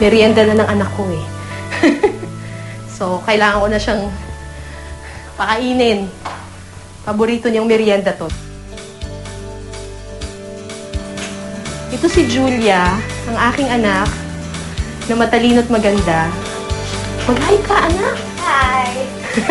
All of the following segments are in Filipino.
merienda na ng anak ko eh. so, kailangan ko na siyang pakainin. Paborito niyang merienda to. Ito si Julia, ang aking anak, na matalino at maganda. Mag-hi ka, anak! Hi!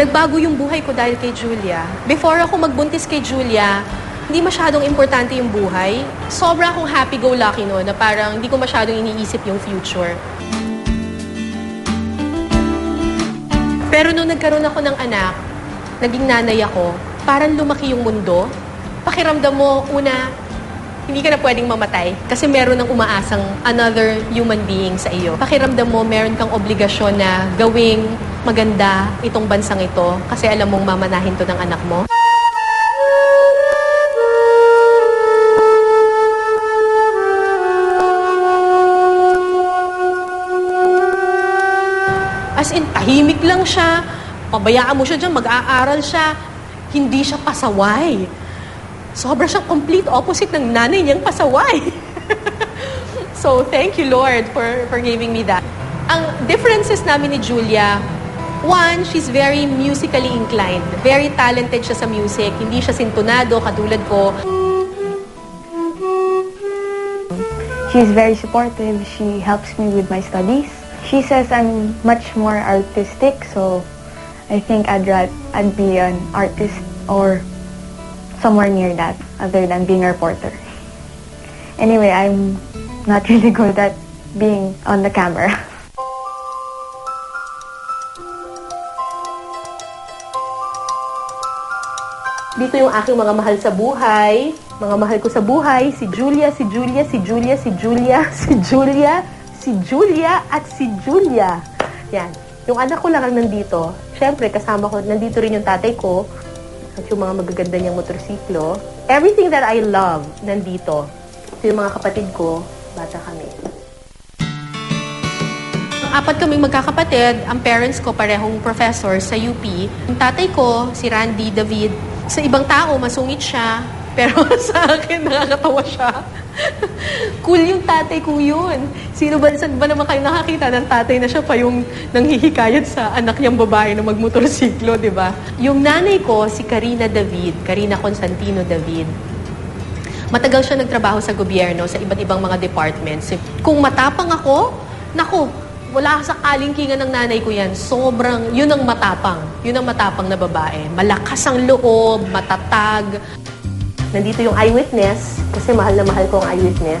Nagbago yung buhay ko dahil kay Julia. Before ako magbuntis kay Julia, hindi masyadong importante yung buhay. Sobra akong happy-go-lucky no, na parang hindi ko masyadong iniisip yung future. Pero nung nagkaroon ako ng anak, naging nanay ako, parang lumaki yung mundo. Pakiramdam mo, una, hindi ka na pwedeng mamatay kasi meron ng umaasang another human being sa iyo. Pakiramdam mo, meron kang obligasyon na gawing maganda itong bansang ito kasi alam mong mamanahin to ng anak mo. Tahimik lang siya. Pabayaan mo siya dyan, mag-aaral siya. Hindi siya pasaway. Sobra siyang complete opposite ng nanay niyang pasaway. so, thank you, Lord, for, for giving me that. Ang differences namin ni Julia, one, she's very musically inclined. Very talented siya sa music. Hindi siya sintonado, katulad ko. She's very supportive. She helps me with my studies. She says I'm much more artistic, so I think I'd, ra- I'd be an artist or somewhere near that other than being a reporter. Anyway, I'm not really good at being on the camera. Dito yung aking mga mahal sa buhay. Mga mahal ko sa buhay, si Julia, si Julia, si Julia, si Julia, si Julia, si Julia, at si Julia. Yan. Yung anak ko lang ang nandito. Siyempre, kasama ko, nandito rin yung tatay ko. At yung mga magaganda niyang motorsiklo. Everything that I love, nandito. Ito yung mga kapatid ko, bata kami. Apat kaming magkakapatid. Ang parents ko parehong professor sa UP. Ang tatay ko, si Randy David. Sa ibang tao, masungit siya. Pero sa akin, nakakatawa siya. cool yung tatay kong yun. Sino ba, saan ba naman kayo nakakita ng tatay na siya pa yung nanghihikayat sa anak niyang babae na magmotorsiklo, di ba? Yung nanay ko, si Karina David, Karina Constantino David. Matagal siya nagtrabaho sa gobyerno, sa iba't ibang mga departments. Kung matapang ako, naku, wala sa kalingkingan ng nanay ko yan. Sobrang, yun ang matapang. Yun ang matapang na babae. Malakas ang loob, matatag. Nandito yung eyewitness, kasi mahal na mahal ko ang eyewitness.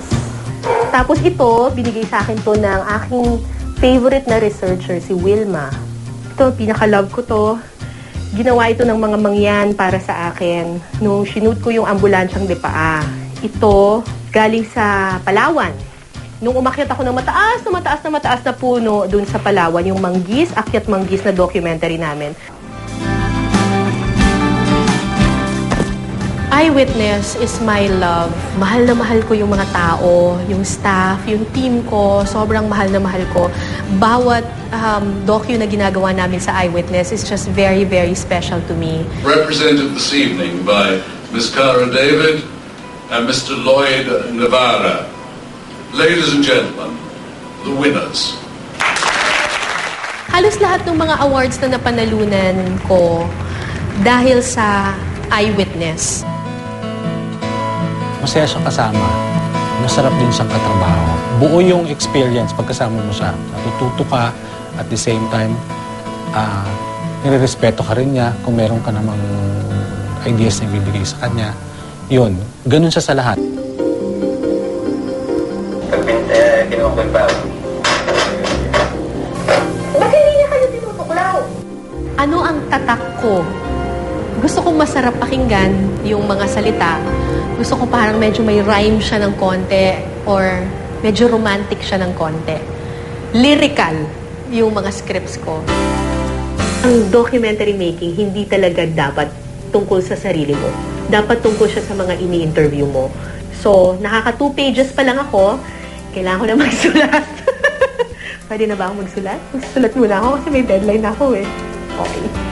Tapos ito, binigay sa akin to ng aking favorite na researcher, si Wilma. Ito, pinaka-love ko to. Ginawa ito ng mga mangyan para sa akin nung shoot ko yung ambulansyang Depaa. Ito, galing sa Palawan. Nung umakyat ako ng mataas na mataas na mataas na puno dun sa Palawan, yung Manggis, Akyat Manggis na documentary namin. Eyewitness is my love. Mahal na mahal ko yung mga tao, yung staff, yung team ko. Sobrang mahal na mahal ko. Bawat um, docu na ginagawa namin sa Eyewitness is just very, very special to me. represented this evening by Ms. Cara David and Mr. Lloyd Navarra. Ladies and gentlemen, the winners. Halos lahat ng mga awards na napanalunan ko dahil sa Eyewitness. Masaya siyang kasama. Masarap din siyang katrabaho. Buo yung experience pagkasama mo siya. Natututo ka at the same time, ah nire-respeto ka rin niya kung meron ka namang ideas na ibibigay sa kanya. Yun, ganun siya sa lahat. Eh? Ano ang tatak ko? Gusto kong masarap pakinggan yung mga salita. Gusto ko parang medyo may rhyme siya ng konti or medyo romantic siya ng konti. Lyrical yung mga scripts ko. Ang documentary making, hindi talaga dapat tungkol sa sarili mo. Dapat tungkol siya sa mga ini-interview mo. So, nakaka two pages pa lang ako. Kailangan ko na magsulat. Pwede na ba ako magsulat? Magsulat muna ako kasi may deadline ako eh. Okay.